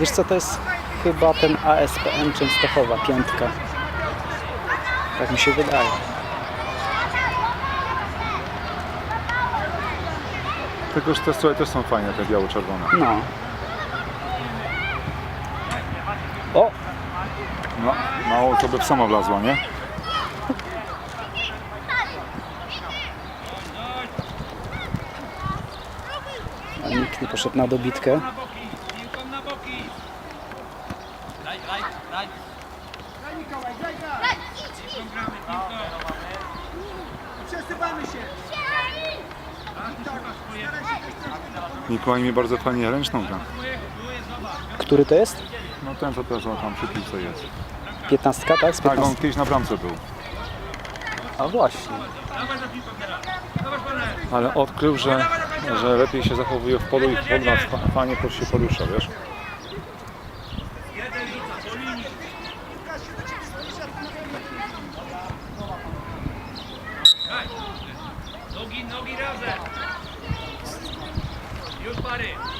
Wiesz co, to jest chyba ten ASPM Częstochowa, piątka. Tak mi się wydaje. Tylko, że te stroje też są fajne, te biało-czerwone. No. O! No, mało to by w sama wlazła, nie? A nikt nie poszedł na dobitkę. Przesuwamy się. Mikołaj mi bardzo fajnie ręczną gra. Który to jest? No ten, co teraz tam przy piłce jest. 15, tak? Z Tak, on 15. kiedyś na bramce był. A właśnie. Ale odkrył, że, że lepiej się zachowuje w polu i w polu nas fa- fajnie się porusza, wiesz? Nogi, nogi razem. Już pary.